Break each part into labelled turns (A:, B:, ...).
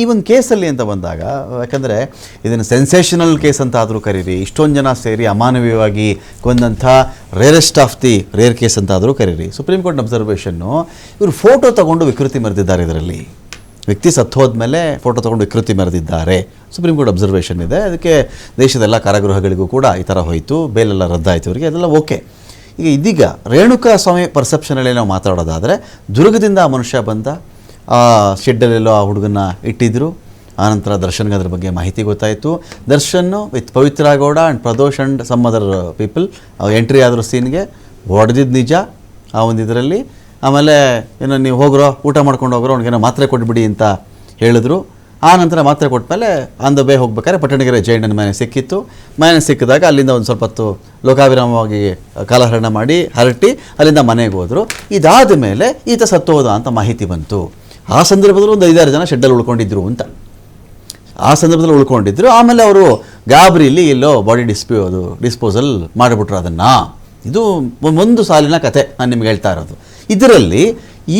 A: ಈ ಒಂದು ಕೇಸಲ್ಲಿ ಅಂತ ಬಂದಾಗ, ಯಾಕಂದರೆ ಇದನ್ನು ಸೆನ್ಸೇಷನಲ್ ಕೇಸ್ ಅಂತ ಆದರೂ ಕರೀರಿ, ಇಷ್ಟೊಂದು ಜನ ಸೇರಿ ಅಮಾನವೀಯವಾಗಿ ಕೊಂದಂಥ rarest of the rare case ಅಂತ ಆದರೂ ಕರೀರಿ ಸುಪ್ರೀಂ ಕೋರ್ಟ್ ಅಬ್ಸರ್ವೇಷನ್ನು ಇವರು ಫೋಟೋ ತಗೊಂಡು ವಿಕೃತಿ ಮರೆದಿದ್ದಾರೆ ಇದರಲ್ಲಿ. ವ್ಯಕ್ತಿ ಸತ್ತು ಹೋದ್ಮೇಲೆ ಫೋಟೋ ತಗೊಂಡು ವಿಕೃತಿ ಮರೆದಿದ್ದಾರೆ. ಸುಪ್ರೀಂ ಕೋರ್ಟ್ ಅಬ್ಸರ್ವೇಷನ್ ಇದೆ. ಅದಕ್ಕೆ ದೇಶದ ಎಲ್ಲ ಕಾರಾಗೃಹಗಳಿಗೂ ಕೂಡ ಈ ಥರ ಹೋಯಿತು. ಬೇಲೆಲ್ಲ ರದ್ದಾಯಿತು ಇವರಿಗೆ. ಅದೆಲ್ಲ ಓಕೆ. ಈಗ ಇದೀಗ ರೇಣುಕಾ ಸ್ವಾಮಿ ಪರ್ಸೆಪ್ಷನಲ್ಲಿ ನಾವು ಮಾತಾಡೋದಾದರೆ, ದುರ್ಗದಿಂದ ಆ ಮನುಷ್ಯ ಬಂದ ಆ ಶೆಡ್ಡಲ್ಲೆಲ್ಲೋ ಆ ಹುಡುಗನ ಇಟ್ಟಿದ್ರು. ಆನಂತರ ದರ್ಶನ್ಗೆ ಅದ್ರ ಬಗ್ಗೆ ಮಾಹಿತಿ ಗೊತ್ತಾಯಿತು. Darshan with Pavithra Gowda and Pradosh and some other people entry ಆದರೂ ಸೀನ್ಗೆ ಹೊಡೆದಿದ್ದು ನಿಜ ಆ ಒಂದು ಇದರಲ್ಲಿ ಆಮೇಲೆ ಏನೋ ನೀವು ಹೋಗ್ರೋ, ಊಟ ಮಾಡ್ಕೊಂಡು ಹೋಗ್ರೋ, ಅವ್ನಿಗೇನೋ ಮಾತ್ರೆ ಕೊಟ್ಬಿಡಿ ಅಂತ ಹೇಳಿದ್ರು. ಆ ನಂತರ ಮಾತ್ರೆ ಕೊಟ್ಮೇಲೆ ಆನ್ ದ ಬೇ ಹೋಗ್ಬೇಕಾದ್ರೆ ಪಟ್ಟಣಗೆರೆ ಜೈಂಡನ ಮನೆ ಸಿಕ್ಕಿತ್ತು. ಮನೆ ಸಿಕ್ಕಿದಾಗ ಅಲ್ಲಿಂದ ಒಂದು ಸ್ವಲ್ಪ ಹೊತ್ತು ಲೋಕಾಭಿರಾಮವಾಗಿ ಕಾಲಹರಣ ಮಾಡಿ ಹರಟಿ ಅಲ್ಲಿಂದ ಮನೆಗೆ ಹೋದರು. ಇದಾದ ಮೇಲೆ ಈತ ಸತ್ತೋದ ಅಂತ ಮಾಹಿತಿ ಬಂತು. ಆ ಸಂದರ್ಭದಲ್ಲಿ ಒಂದು ಐದಾರು ಜನ ಶೆಡ್ಡಲ್ಲಿ ಉಳ್ಕೊಂಡಿದ್ರು ಅಂತ. ಆ ಸಂದರ್ಭದಲ್ಲಿ ಉಳ್ಕೊಂಡಿದ್ರು ಆಮೇಲೆ ಅವರು ಗಾಬರಿಲಿ ಎಲ್ಲೋ ಬಾಡಿ ಡಿಸ್ಪ್ಯೂ ಅದು ಡಿಸ್ಪೋಸಲ್ ಮಾಡಿಬಿಟ್ರು ಅದನ್ನು. ಇದು ಒಂದು ಸಾಲಿನ ಕತೆ ನಾನು ನಿಮ್ಗೆ ಹೇಳ್ತಾ ಇರೋದು. ಇದರಲ್ಲಿ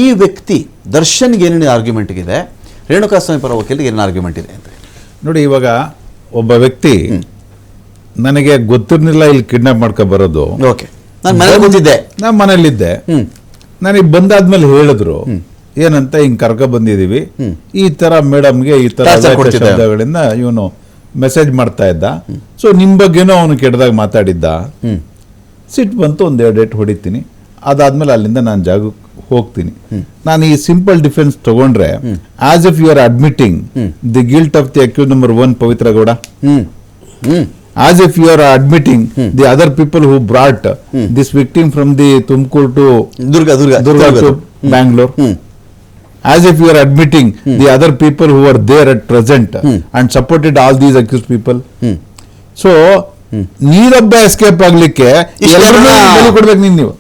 A: ಈ ವ್ಯಕ್ತಿ ದರ್ಶನ್ಗೆ ಏನೇನು ಆರ್ಗ್ಯುಮೆಂಟ್ಗಿದೆ ರೇಣುಕಾಸ್ವಾಮಿ ಪರ ವಕೀಲಿಗೆ ಏನೇನು ಆರ್ಗ್ಯುಮೆಂಟ್ ಇದೆ ಅಂತ.
B: ನೋಡಿ ಇವಾಗ ಒಬ್ಬ ವ್ಯಕ್ತಿ ನನಗೆ ಗೊತ್ತಿರಲಿಲ್ಲ ಇಲ್ಲಿ ಕಿಡ್ನಾಪ್ ಮಾಡ್ಕೊ ಬರೋದು.
A: ಓಕೆ. ನಾನು ಮನೇಲಿ ಬಂದಿದ್ದೆ
B: ನಾನು ಮನೇಲಿದ್ದೆ. ನನಗೆ ಬಂದಾದ್ಮೇಲೆ ಹೇಳಿದ್ರು. ಏನಂತ ಹಿಂಗ್ ಕರ್ಕ ಬಂದಿದೀವಿ. ಈ ತರ ಮೇಡಮ್ಗೆ ಈ
A: ಕೊಡ್ತಿದ್ದ.
B: ಶಬ್ದಗಳಿಂದ ಇವನು ಮೆಸೇಜ್ ಮಾಡ್ತಾ ಇದ್ದ. ಸೊ ನಿಮ್ ಬಗ್ಗೆನೂ ಅವನು ಕೆಟ್ಟದಾಗ ಮಾತಾಡಿದ್ದ. ಸಿಟ್ಟು ಬಂತು ಒಂದು ಎರಡು ಡೇಟ್ ಹೊಡಿತೀನಿ. ಅದಾದ್ಮೇಲೆ ಅಲ್ಲಿಂದ ನಾನು ಜಾಗ ಹೋಗ್ತೀನಿ. ನಾನು ಈ ಸಿಂಪಲ್ ಡಿಫೆನ್ಸ್ ತಗೊಂಡ್ರೆ as if you are admitting the guilt of the accused number one Pavithra Gowda. As if you are admitting the other people who brought this victim from the Tumakuru to
A: Durga Durga
B: Durga to.
A: Hmm.
B: As if you are admitting the other people who were there at present and supported all these accused people.
A: So
B: So, ನೀನೊಬ್ಬ escape ಆಗ್ಲಿಕ್ಕೆ ಎಲ್ಲರನ್ನೂ ಕೊಡ್ಬೇಕು ನೀನ್ ನೀವು.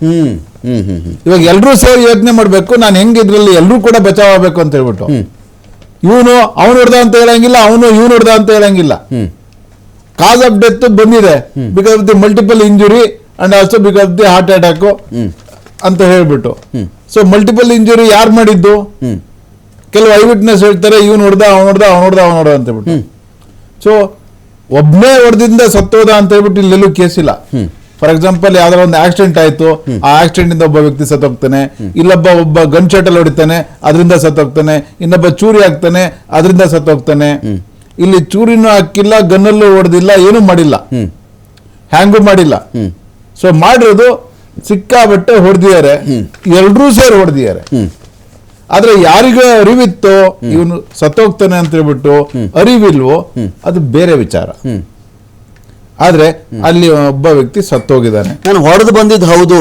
B: ಇವಾಗ ಎಲ್ಲರೂ ಸೇರಿ ಯೋಚನೆ ಮಾಡ್ಬೇಕು ನಾನು ಹೆಂಗ್ ಇದ್ರಲ್ಲಿ ಎಲ್ಲರೂ ಕೂಡ ಬಚಾವ್ ಆಗ್ಬೇಕು ಅಂತ ಹೇಳ್ಬಿಟ್ಟು. ಇವನು ಅವನು ಹೊಡೆದ ಅಂತ ಹೇಳಂಗಿಲ್ಲ ಅವನು ಇವನು ಹೊಡೆದ ಅಂತ ಹೇಳಂಗಿಲ್ಲ. ಕಾಸ್ ಆಫ್ ಡೆತ್ ಬಂದಿದೆ. Because of the multiple injury and also because the heart attack ಅಂತ ಹೇಳ್ಬಿಟ್ಟು. ಸೊ ಮಲ್ಟಿಪಲ್ ಇಂಜುರಿ ಯಾರು ಮಾಡಿದ್ದು? ಕೆಲವು ಐ ವಿಟ್ನೆಸ್ ಹೇಳ್ತಾರೆ ಇವ್ ನೋಡ್ದ ಅವ್ನು ನೋಡ್ದ ಅವ್ನು ನೋಡ್ದ ಅವ್ನು ನೋಡ್ದ ಅಂತ ಹೇಳ್ಬಿಟ್ಟು. ಸೊ ಒಬ್ಬನೇ ಹೊಡೆದಿಂದ ಸತ್ತೋದ ಅಂತ ಹೇಳ್ಬಿಟ್ಟು ಇಲ್ಲೆಲ್ಲೂ ಕೇಸ್ ಇಲ್ಲ. ಫಾರ್ ಎಕ್ಸಾಂಪಲ್ ಯಾವ್ದಾರ ಒಂದು ಆಕ್ಸಿಡೆಂಟ್ ಆಯ್ತು ಆ ಆಕ್ಸಿಡೆಂಟ್ ಇಂದ ಒಬ್ಬ ವ್ಯಕ್ತಿ ಸತ್ತೋಗ್ತಾನೆ ಇಲ್ಲೊಬ್ಬ ಒಬ್ಬ ಗನ್ ಶಾಟ್ ಅಲ್ಲಿ ಹೊಡಿತಾನೆ ಅದರಿಂದ ಸತ್ತೋಗ್ತಾನೆ ಇನ್ನೊಬ್ಬ ಚೂರಿ ಹಾಕ್ತಾನೆ ಅದರಿಂದ ಸತ್ತೋಗ್ತಾನೆ ಇಲ್ಲಿ ಚೂರಿನೂ ಹಾಕಿಲ್ಲ ಗನ್ನಲ್ಲೂ ಹೊಡೆದಿಲ್ಲ ಏನೂ ಮಾಡಿಲ್ಲ. ಹ್ಯಾಂಗೂ ಮಾಡಿಲ್ಲ. ಸೊ ಮಾಡಿರೋದು ಸಿಕ್ಕಾಬಟ್ಟೆ ಹೊಡೆದಿದ್ದಾರೆ. ಎಲ್ರೂ ಸೇರಿ ಹೊಡೆದಿದ್ದಾರೆ. ಆದ್ರೆ ಯಾರಿಗೂ ಅರಿವಿತ್ತೋ ಇವನು ಸತ್ತೋಗ್ತಾನೆ ಅಂತ ಹೇಳ್ಬಿಟ್ಟು ಅರಿವಿಲ್ವೋ ಅದು ಬೇರೆ ವಿಚಾರ. ಆದ್ರೆ ಅಲ್ಲಿ ಒಬ್ಬ ವ್ಯಕ್ತಿ ಸತ್ತೋಗಿದ್ದಾನೆ.
A: ನಾನು ಹೊಡೆದು ಬಂದಿದ್ದು ಹೌದು.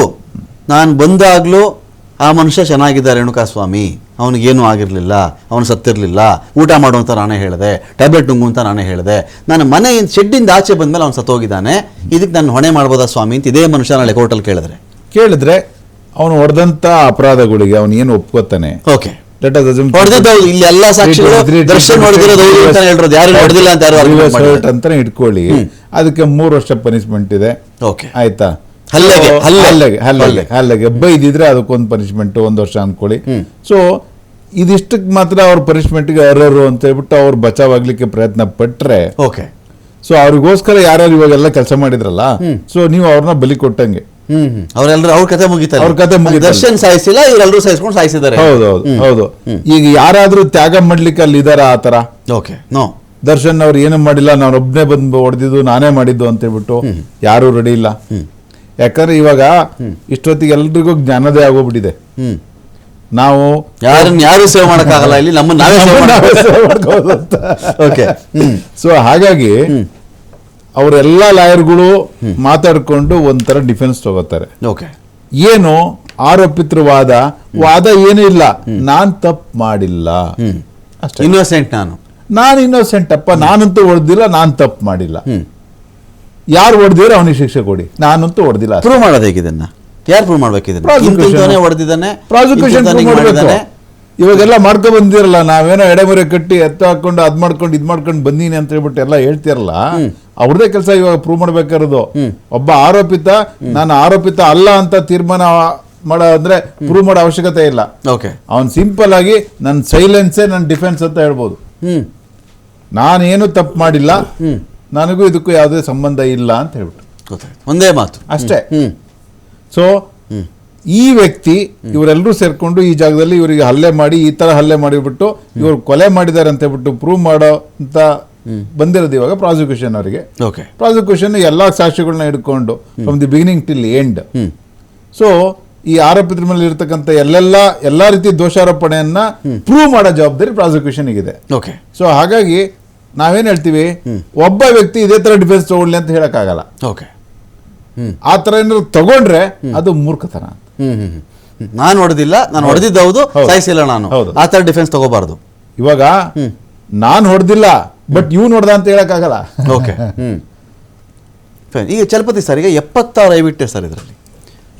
A: ನಾನು ಬಂದಾಗಲೂ ಆ ಮನುಷ್ಯ ಚೆನ್ನಾಗಿದ್ದ ರೇಣುಕಾಸ್ವಾಮಿ ಅವನಿಗೇನು ಆಗಿರಲಿಲ್ಲ ಅವನು ಸತ್ತಿರಲಿಲ್ಲ ಊಟ ಮಾಡು ಅಂತ ನಾನೇ ಹೇಳಿದೆ ಟ್ಯಾಬ್ಲೆಟ್ ನುಂಗು ಅಂತ ನಾನೇ ಹೇಳಿದೆ ನಾನು ಮನೆಯಿಂದ ಶೆಡ್ಡಿಂದ ಆಚೆ ಬಂದ ಮೇಲೆ ಅವನು ಸತ್ತೋಗಿದ್ದಾನೆ ಇದಕ್ಕೆ ನಾನು ಹೊಣೆ ಮಾಡ್ಬೋದಾ ಸ್ವಾಮಿ ಅಂತ ಇದೇ ಮನುಷ್ಯ ನಾಳೆ ಕೋರ್ಟಲ್ಲಿ ಕೇಳಿದ್ರೆ
B: ಕೇಳಿದ್ರೆ ಅವನು ಹೊಡೆದಂತ ಅಪರಾಧಗಳಿಗೆ ಅವನು ಏನು ಒಪ್ಕೋತಾನೆ
A: ಓಕೆ ಇಲ್ಲಿ ಎಲ್ಲ ಸಾಕ್ಷಿಗಳು
B: ಅಂತಾನೆ ಇಟ್ಕೊಳ್ಳಿ ಅದಕ್ಕೆ ಮೂರು ವರ್ಷ ಪನಿಷ್ಮೆಂಟ್ ಇದೆ
A: ಓಕೆ
B: ಆಯ್ತಾ
A: ಹಲ್ಲೆಗೆ.
B: ಹಲ್ಲೆಗೆ ಹಲ್ಲೆಗೆ
A: ಹಲ್ಲೆ.
B: ಹಲ್ಲೆಗೆ. ಬೈದಿದ್ರೆ ಅದಕ್ಕೊಂದು ಪನಿಷ್ಮೆಂಟ್ ಒಂದು ವರ್ಷ ಅನ್ಕೊಳ್ಳಿ. ಸೊ ಇದಿಷ್ಟಕ್ಕೆ ಮಾತ್ರ ಅವ್ರ ಪನಿಷ್ಮೆಂಟ್ಗೆ ಅರ್ಹರು ಅಂತ ಹೇಳ್ಬಿಟ್ಟು ಅವ್ರು ಬಚಾವಾಗ್ಲಿಕ್ಕೆ ಪ್ರಯತ್ನ ಪಟ್ರೆ
A: ಓಕೆ.
B: ಸೊ ಅವ್ರಿಗೋಸ್ಕರ ಯಾರ್ಯಾರು ಇವಾಗೆಲ್ಲ ಕೆಲಸ ಮಾಡಿದ್ರಲ್ಲ ಸೊ ನೀವು ಅವ್ರನ್ನ ಬಲಿ ಕೊಟ್ಟಂಗೆ.
A: ಅವರೆಲ್ಲರೂ ಅವ್ರ ಕತೆ ಮುಗಿತಾರೆ
B: ಅವ್ರ ಕತೆ ಮುಗಿದ
A: ದರ್ಶನ್ ಸಾಯಿಸಿಲ್ಲ ಇವರೆಲ್ಲರೂ ಸಾಯಿಸ್ಕೊಂಡು ಸಾಯಿಸಿದ್ದಾರೆ.
B: ಹೌದು ಹೌದು ಹೌದು. ಈಗ ಯಾರಾದ್ರೂ ತ್ಯಾಗ ಮಾಡ್ಲಿಕ್ಕೆ ಅಲ್ಲಿ ಇದಾರ ಆ ತರ
A: ಓಕೆ ನೋ.
B: ದರ್ಶನ್ ಅವ್ರು ಏನೂ ಮಾಡಿಲ್ಲ ನಾನು ಒಬ್ಬನೇ ಬಂದು ಹೊಡೆದಿದ್ದು ನಾನೇ ಮಾಡಿದ್ದು ಅಂತ ಹೇಳ್ಬಿಟ್ಟು ಯಾರು ರೆಡಿ ಇಲ್ಲ. ಯಾಕಂದ್ರೆ ಇವಾಗ ಇಷ್ಟೊತ್ತಿಗೆ ಎಲ್ರಿಗೂ ಜ್ಞಾನದೇ ಆಗೋಗ್ಬಿಟ್ಟಿದೆ. ನಾವು
A: ಯಾರನ್ನ ಯಾರು ಸೇವ್ ಮಾಡಕ್ಕಾಗಲ್ಲ ಇಲ್ಲಿ ನಮ್ಮ ನಾವೇ ಸೇವ್ ಓಕೆ
B: ಸೊ ಹಾಗಾಗಿ ಅವರೆಲ್ಲ ಲಾಯರ್ಗಳು ಮಾತಾಡ್ಕೊಂಡು ಒಂಥರ ಡಿಫೆನ್ಸ್ ತಗೋತಾರೆ.
A: ಓಕೆ
B: ಏನು ಆರೋಪಿತರ ವಾದ ವಾದ ಏನೂ ಇಲ್ಲ. ನಾನ್ ತಪ್ಪು ಮಾಡಿಲ್ಲ. ಅಷ್ಟೇ.
A: ಇನ್ನೋಸೆಂಟ್ ನಾನು.
B: ನಾನು ಇನ್ನೋಸೆಂಟ್ ಅಪ್ಪ ನಾನಂತೂ ಹೊಡೆದಿಲ್ಲ ನಾನು ತಪ್ಪು ಮಾಡಿಲ್ಲ. ಯಾರು ಹೊಡೆದಿರೋ ಅವನಿಗೆ ಶಿಕ್ಷೆ ಕೊಡಿ. ನಾನಂತೂ ಹೊಡೆದಿಲ್ಲ
A: ಪ್ರೂವ್ ಮಾಡೋದು ಹೇಗೆ ಇದನ್ನ? ಯಾರು ಪ್ರೂವ್ ಮಾಡ್ಬೇಕು ಇದನ್ನ? ಹೊಡೆದಿದ್ದಾನೆ
B: ಪ್ರಾಸಿಕ್ಯೂಷನ್ ಇವಾಗೆಲ್ಲ ಮಾಡ್ಕೊಂಡು ಬಂದಿರಲ್ಲ ನಾವೇನೋ ಎಡೆಮುರೆ ಕಟ್ಟಿ ಎತ್ತ ಹಾಕೊಂಡು ಅದ್ ಮಾಡ್ಕೊಂಡು ಇದ್ ಮಾಡ್ಕೊಂಡು ಬಂದೀನಿ ಅಂತ ಹೇಳ್ಬಿಟ್ಟು ಎಲ್ಲ ಹೇಳ್ತಿರಲ್ಲ ಅವ್ರದೇ ಕೆಲಸ ಇವಾಗ ಪ್ರೂವ್ ಮಾಡ್ಬೇಕಾಗಿರೋದು. ಒಬ್ಬ ಆರೋಪಿತ ನಾನು ಆರೋಪಿತ ಅಲ್ಲ ಅಂತ ತೀರ್ಮಾನ ಮಾಡೋ ಅಂದ್ರೆ ಪ್ರೂವ್ ಮಾಡೋ ಅವಶ್ಯಕತೆ ಇಲ್ಲ.
A: ಓಕೆ.
B: ಅವನ್ ಸಿಂಪಲ್ ಆಗಿ ನನ್ನ ಸೈಲೆನ್ಸೇ ನನ್ನ ಡಿಫೆನ್ಸ್ ಅಂತ ಹೇಳ್ಬೋದು. ನಾನೇನು ತಪ್ಪು ಮಾಡಿಲ್ಲ. ನನಗೂ ಇದಕ್ಕೂ ಯಾವುದೇ ಸಂಬಂಧ ಇಲ್ಲ ಅಂತ ಹೇಳ್ಬಿಟ್ಟು
A: ಗೊತ್ತಾಯ್ತು. ಒಂದೇ ಮಾತು.
B: ಅಷ್ಟೇ. ಸೊ ಈ ವ್ಯಕ್ತಿ ಇವರೆಲ್ಲರೂ ಸೇರ್ಕೊಂಡು ಈ ಜಾಗದಲ್ಲಿ ಇವರಿಗೆ ಹಲ್ಲೆ ಮಾಡಿ ಈ ತರ ಹಲ್ಲೆ ಮಾಡಿಬಿಟ್ಟು ಇವರು ಕೊಲೆ ಮಾಡಿದ್ದಾರೆ ಅಂತ ಹೇಳ್ಬಿಟ್ಟು ಪ್ರೂವ್ ಮಾಡೋ ಅಂತ ಬಂದಿರೋದು ಇವಾಗ ಪ್ರಾಸಿಕ್ಯೂಷನ್ ಅವರಿಗೆ.
A: ಓಕೆ
B: ಪ್ರಾಸಿಕ್ಯೂಷನ್ ಎಲ್ಲಾ ಸಾಕ್ಷಿಗಳನ್ನ ಹಿಡ್ಕೊಂಡು from the beginning till end so ಈ ಆರೋಪಿತರ ಮೇಲೆ ಇರತಕ್ಕಂಥ ಎಲ್ಲೆಲ್ಲ ಎಲ್ಲಾ ರೀತಿ ದೋಷಾರೋಪಣೆಯನ್ನ ಪ್ರೂವ್ ಮಾಡೋ ಜವಾಬ್ದಾರಿ ಪ್ರಾಸಿಕ್ಯೂಷನ್ ಇದೆ
A: ಓಕೆ
B: ಸೊ ಹಾಗಾಗಿ ನಾವೇನ್ ಹೇಳ್ತೀವಿ? ಒಬ್ಬ ವ್ಯಕ್ತಿ ಇದೇ ಥರ ಡಿಫೆನ್ಸ್ ತಗೊಳ್ಳಿ ಅಂತ ಹೇಳೋಕ್ಕಾಗಲ್ಲ.
A: ಓಕೆ.
B: ಆ ಥರ ಏನಾದ್ರು ತಗೊಂಡ್ರೆ ಅದು ಮೂರ್ಖತನ ಅಂತ.
A: ನಾನು ಹೊಡೆದಿಲ್ಲ ನಾನು ಹೊಡೆದಿದ್ದು ಹೌದು. ಸಾಯಿಸಿಲ್ಲ ನಾನು. ಆ ಥರ ಡಿಫೆನ್ಸ್ ತಗೋಬಾರ್ದು.
B: ಇವಾಗ ನಾನು ಹೊಡೆದಿಲ್ಲ ಬಟ್ ಇವ್ನು ಹೊಡೆದ ಅಂತ ಹೇಳಕ್ಕಾಗಲ್ಲ.
A: ಓಕೆ. ಈಗ ಚಲಪತಿ ಸರ್ ಈಗ ಎಪ್ಪತ್ತಾರು ಐ ವಿಟ್ನೆಸ್ ಸರ್ ಇದರಲ್ಲಿ.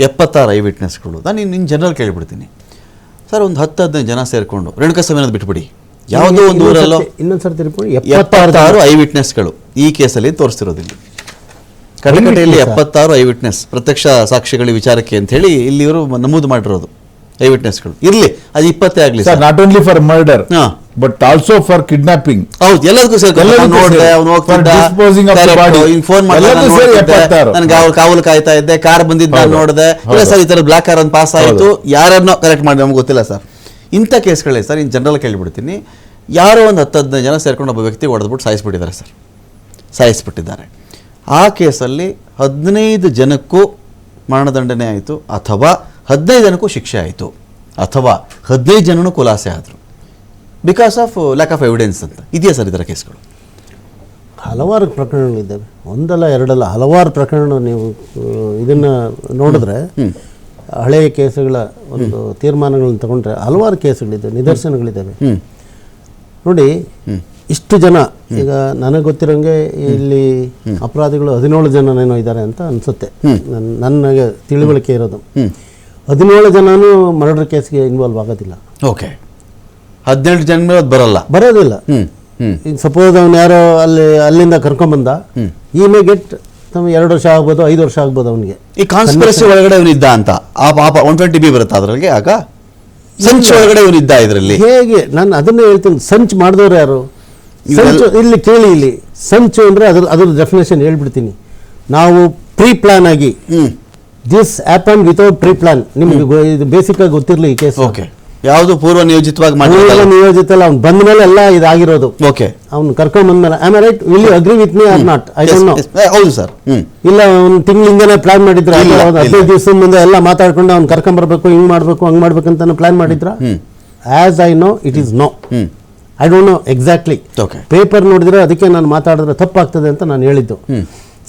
A: ಎಪ್ಪತ್ತಾರು ಐ ವಿಟ್ನೆಸ್ಗಳು ನಾನು ಇನ್ನು ಇನ್ನು ಜನರಲ್ ಕೇಳಿಬಿಡ್ತೀನಿ. ಸರ್ ಒಂದು ಹತ್ತು ಹದಿನೈದು ಜನ ಸೇರಿಕೊಂಡು ರೇಣುಕಸ್ವಾಮಿನದು ಬಿಟ್ಬಿಡಿ. ಯಾವುದೋ ಒಂದು ಊರಲ್ಲೋ
C: ಇನ್ನೊಂದ್ಸರಿ ತಿರ್ಕೊಂಡು
A: ಎಪ್ಪತ್ತಾರು ಐ ವಿಟ್ನೆಸ್ಗಳು ಈ ಕೇಸಲ್ಲಿ ತೋರಿಸ್ತಿರೋದಿಲ್ಲ ಕಟಕಟೆಯಲ್ಲಿ ಎಪ್ಪತ್ತಾರು ಐ ವಿಟ್ನೆಸ್ ಪ್ರತ್ಯಕ್ಷ ಸಾಕ್ಷಿಗಳ ವಿಚಾರಕ್ಕೆ ಅಂತ ಹೇಳಿ ಇಲ್ಲಿ ಇವರು ನಮೂದು ಮಾಡಿರೋದು ಐ ವಿಟ್ನೆಸ್ಗಳು ಇರಲಿ ಅದು ಇಪ್ಪತ್ತೇ ಆಗಲಿ
B: sir not only for murder. But also for kidnapping
A: ಹೌದು ಎಲ್ಲದಕ್ಕೂ ಸರ್ ನೋಡಿದೆ. ಅವ್ನು
B: body.
A: ಫೋನ್. ನನಗೆ ಅವ್ರು ಕಾವಲು ಕಾಯ್ತಾ ಇದ್ದೆ ಕಾರ್ ಬಂದಿದ್ದ ನಾನು. ನೋಡಿದೆ ಇಲ್ಲ ಸರ್ ಈ ತರ ಬ್ಲಾಕ್ ಕಾರ್ ಒಂದು ಪಾಸ್ ಆಯಿತು. ಯಾರನ್ನೋ ಕರೆಕ್ಟ್ ಮಾಡಿ ನಮ್ಗೆ ಗೊತ್ತಿಲ್ಲ ಸರ್ ಇಂಥ ಕೇಸ್ಗಳೇ ಸರ್ ಇನ್ ಜನರಲ್ ಕೇಳಿಬಿಡ್ತೀನಿ ಯಾರೋ ಒಂದು ಹತ್ತು ಹದಿನೈದು ಜನ ಸೇರ್ಕೊಂಡು ಒಬ್ಬ ವ್ಯಕ್ತಿ ಹೊಡೆದ್ಬಿಟ್ಟು ಸಾಯಿಸ್ಬಿಟ್ಟಿದ್ದಾರೆ ಸರ್. ಸಾಯಿಸ್ಬಿಟ್ಟಿದ್ದಾರೆ. ಆ ಕೇಸಲ್ಲಿ ಹದಿನೈದು ಜನಕ್ಕೂ ಮರಣದಂಡನೆ ಆಯಿತು ಅಥವಾ ಹದಿನೈದು ಜನಕ್ಕೂ ಶಿಕ್ಷೆ ಆಯಿತು ಅಥವಾ ಹದಿನೈದು ಜನನೂ ಖುಲಾಸೆ ಆದರು. Because of lack of evidence ಅಂತ. ಇದೆಯಾ ಸರ್ ಇದರ ಕೇಸ್ಗಳು?
C: ಹಲವಾರು ಪ್ರಕರಣಗಳಿದ್ದಾವೆ. ಒಂದಲ್ಲ ಎರಡಲ್ಲ ಹಲವಾರು ಪ್ರಕರಣ ನೀವು ಇದನ್ನು ನೋಡಿದ್ರೆ ಹಳೆಯ ಕೇಸುಗಳ ಒಂದು ತೀರ್ಮಾನಗಳನ್ನು ತಗೊಂಡ್ರೆ ಹಲವಾರು ಕೇಸುಗಳಿದ್ದಾವೆ ನಿದರ್ಶನಗಳಿದ್ದಾವೆ. ನೋಡಿ ಇಷ್ಟು ಜನ ಈಗ ನನಗೆ ಗೊತ್ತಿರೋಂಗೆ ಇಲ್ಲಿ ಅಪರಾಧಿಗಳು ಹದಿನೇಳು ಜನನೇನೋ ಇದ್ದಾರೆ ಅಂತ ಅನ್ಸುತ್ತೆ. ನನ್- ನನಗೆ ತಿಳುವಳಿಕೆ ಇರೋದು. ಹದಿನೇಳು ಜನನೂ ಮರ್ಡರ್ ಕೇಸ್ಗೆ ಇನ್ವಾಲ್ವ್ ಆಗೋದಿಲ್ಲ.
A: ಓಕೆ. ಹದಿನೆಂಟು ಜನ ಮೇಲೆ ಅದು ಬರಲ್ಲ.
C: ಬರೋದಿಲ್ಲ. ಈಗ ಸಪೋಸ್ ಅವ್ನು ಯಾರೋ ಅಲ್ಲಿ ಅಲ್ಲಿಂದ ಕರ್ಕೊಂಬಂದ ಈ ಮೇ ಗೆಟ್ ತಮ್ಮ ಎರಡು ವರ್ಷ ಆಗ್ಬೋದು ಐದು ವರ್ಷ ಆಗ್ಬೋದು ಅವನಿಗೆ.
A: ಈ ಕಾನ್ಸ್ಪಿರಸಿ ಒಳಗಡೆ ಅವನಿದ್ದ ಇದ್ದ ಅಂತ. ಆ ಪಾಪ ಒನ್ ಟ್ವೆಂಟಿ ಬಿ ಬರುತ್ತೆ ಅದರಲ್ಲಿ ಆಗ? ಸಂಚ್ ಒಳಗಡೆ ಇವ್ರು ಇದ್ದ ಇದರಲ್ಲಿ.
C: ಹೇಗೆ? ನಾನು ಅದನ್ನೇ ಹೇಳ್ತೀನಿ. ಸಂಚ್ ಮಾಡಿದವ್ರು ಯಾರು? ಸಂಚು ಇಲ್ಲಿ ಕೇಳಿ ಇಲ್ಲಿ. ಸಂಚು ಅಂದ್ರೆ ಅದ್ರ ಅದ್ರ ಡೆಫಿನೇಷನ್ ಹೇಳ್ಬಿಡ್ತೀನಿ. ನಾವು ಪ್ರೀ ಪ್ಲಾನ್ ಆಗಿ this happen without pre plan ನಿಮಗೆ ಇದು ಬೇಸಿಕ್ ಆಗಿ ಗೊತ್ತಿರಲಿ ಈ ಕೇಸ್
A: ಓಕೆ ಯಾವುದು ಪೂರ್ವ ನಿಯೋಜಿತವಾಗಿ ಮಾಡಿರಲ್ಲ
C: ನಿಯೋಜಿತ ಅಲ್ಲ ಅವ್ನು ಬಂದ ಮೇಲೆ ಎಲ್ಲ ಇದಾಗಿರೋದು.
A: ಓಕೆ
C: ಅವ್ನು ಕರ್ಕೊಂಡ್ ಬಂದ್ಮೇಲೆ alright will you agree with me or not I don't know
A: ಹೌದು ಸರ್.
C: ಇಲ್ಲ ಒಂದು ತಿಂಗಳಿಂದನೇ ಪ್ಲಾನ್ ಮಾಡಿದ್ರ. ಹದಿನೈದು. ದಿವಸ ಮುಂದೆ ಎಲ್ಲ ಮಾತಾಡ್ಕೊಂಡು ಅವ್ನು ಕರ್ಕೊಂಬರ್ಬೇಕು ಹಿಂಗ್ ಮಾಡ್ಬೇಕು ಹಂಗ್ ಮಾಡ್ಬೇಕಂತ ಪ್ಲಾನ್ ಮಾಡಿದ್ರ? As I know it is no I don't know exactly paper ನೋಡಿದ್ರೆ ಅದಕ್ಕೆ ನಾನು ಮಾತಾಡಿದ್ರೆ ತಪ್ಪಾಗ್ತದೆ ಅಂತ ನಾನು ಹೇಳಿದ್ದು.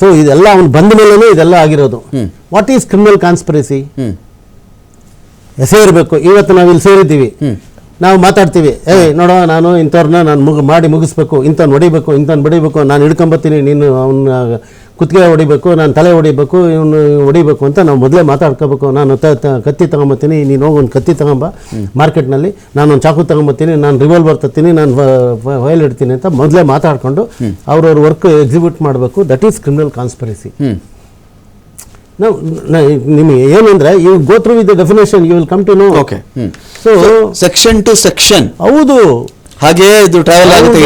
C: ಸೊ ಇದೆಲ್ಲ ಅವ್ನು ಬಂದ ಮೇಲೇ ಇದೆಲ್ಲ ಆಗಿರೋದು. ವಾಟ್ ಈಸ್ ಕ್ರಿಮಿನಲ್ ಕಾನ್ಸ್ಪಿರಸಿ ಇರಬೇಕು ಇವತ್ತು ನಾವು ಇಲ್ಲಿ ಸೇರಿದ್ದೀವಿ ನಾವು ಮಾತಾಡ್ತೀವಿ. ಏ ನೋಡೋ ನಾನು ಇಂಥವ್ರನ್ನ ನಾನು ಮುಗಿ ಮಾಡಿ ಮುಗಿಸ್ಬೇಕು. ಇಂಥವ್ನ ಹೊಡಿಬೇಕು ಇಂಥವ್ನ ಬಡಿಬೇಕು. ನಾನು ಹಿಡ್ಕೊಂಬತ್ತೀನಿ ನೀನು ಅವನ ಕುತ್ತಿಗೆ ಹೊಡಿಬೇಕು ನಾನು ತಲೆ ಹೊಡಿಬೇಕು ಇವನು ಹೊಡಿಬೇಕು ಅಂತ ನಾವು ಮೊದಲೇ ಮಾತಾಡ್ಕೋಬೇಕು. ನಾನು ತ ಕತ್ತಿ ತಗೊಂಬತ್ತೀನಿ ನೀನು ಹೋಗಿ ಒಂದು ಕತ್ತಿ ತಗೊಂಬ ಮಾರ್ಕೆಟ್ನಲ್ಲಿ. ನಾನು ಒಂದು ಚಾಕು ತಗೊಂಬತ್ತೀನಿ ನಾನು ರಿವಾಲ್ವರ್ ತತ್ತೀನಿ ನಾನು ವಯಲ್ ಇಡ್ತೀನಿ ಅಂತ ಮೊದಲೇ ಮಾತಾಡ್ಕೊಂಡು ಅವ್ರವ್ರ ವರ್ಕ್ ಎಕ್ಸಿಕ್ಯೂಟ್ ಮಾಡಬೇಕು. That is criminal conspiracy
A: hmm.
C: ನಾವು ನಿಮಗೆ ಏನಂದ್ರೆ you go through with definition you will come to know
A: okay
C: so
A: section two section
C: ಹೌದು.
A: ಹಾಗೆ ಇದು ಟ್ರಾವೆಲ್ ಆಗುತ್ತೆ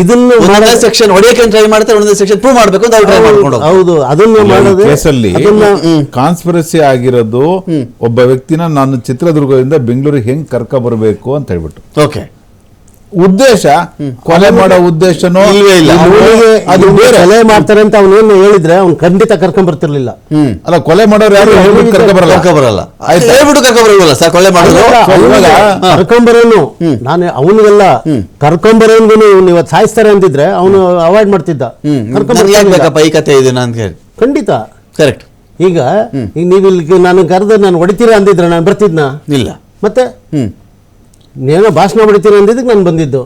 C: ಇದನ್ನು
A: ಒಂದೊಂದೇ
C: ಮಾಡ-
A: ಸೆಕ್ಷನ್ ಹೊಡೆಯಕ್ಕೆ ಟ್ರೈ ಮಾಡ್ತಾರೆ ಒಂದೊಂದೇ ಸೆಕ್ಷನ್ ಪ್ರೂವ್ ಮಾಡಬೇಕು ಅಂತ ಟ್ರೈ ಮಾಡ್ಕೊಂಡು.
C: ಹೌದು. ಅದನ್ನ ಮಾಡೋದು
B: ಕೇಸಲ್ಲಿ
C: ಅದನ್ನ
B: ಕಾನ್ಸ್ಪಿರಸಿ ಆಗಿರೋದು ಒಬ್ಬ ವ್ಯಕ್ತಿನ ನಾನು ಚಿತ್ರದುರ್ಗದಿಂದ ಬೆಂಗಳೂರಿಗೆ ಹೆಂಗ್ ಕರ್ಕ ಬರಬೇಕು ಅಂತ ಹೇಳ್ಬಿಟ್ಟು.
A: ಓಕೆ
B: ಉದ್ದೇಶ ಕೊಲೆ ಮಾಡೋ ಉದ್ದೇಶನೋ ಅದು ಬೇರೆ.
C: ಕೊಲೆ ಮಾಡ್ತಾರೆ ಅಂತ ಅವನೇನು ಹೇಳಿದ್ರೆ ಅವ್ನು ಖಂಡಿತ ಕರ್ಕೊಂಡ್ ಬರ್ತಿರ್ಲಿಲ್ಲ.
A: ಹ್ಮ್.
B: ಅಲ್ಲ ಕೊಲೆ ಮಾಡೋರು ಯಾರು ಹೇಳ್ಬಿಟ್ಟು ಕರ್ಕ ಬರಲ್ಲ?
A: ಕರ್ಕ ಬರಲ್ಲ.
B: ಆಯ್ತಾ?
A: ಹೇಳ್ಬಿಟ್ಟು ಕರ್ಕೊಂಡ್ ಬರಲ್ಲ ಸರ್ ಕೊಲೆ ಮಾಡೋದು
C: ಕರ್ಕೊಂಬರೋನು ನಾನು ಅವನಿಗೆಲ್ಲ ಕರ್ಕೊಂಬರೋನ್ಗು ಇವ್ನು ಇವತ್ತು ಸಾಯಿಸ್ತಾರೆ ಅಂತಿದ್ರೆ ಅವನು ಅವಾಯ್ಡ್ ಮಾಡ್ತಿದ್ದ.
A: ಹ್ಮ್.
C: ಕರ್ಕೊಂಡ್
A: ಈ ಕತೆ ಇದನ್ನ ಅಂತ ಹೇಳಿ
C: ಖಂಡಿತ.
A: ಕರೆಕ್ಟ್
C: ಈಗ ಈಗ ನೀವು ಇಲ್ಲಿ ನಾನು ಕರೆದು ನಾನು ಹೊಡಿತೀರಾ ಅಂದಿದ್ರೆ ನಾನು ಬರ್ತಿದ್ನಾ?
A: ಇಲ್ಲ.
C: ಮತ್ತೆ? ಏನೋ ಭಾಷಣ ಮಾಡ್ತೀನಿ ಅಂದಿದ್ದಕ್ಕೆ ನಾನು ಬಂದಿದ್ದು.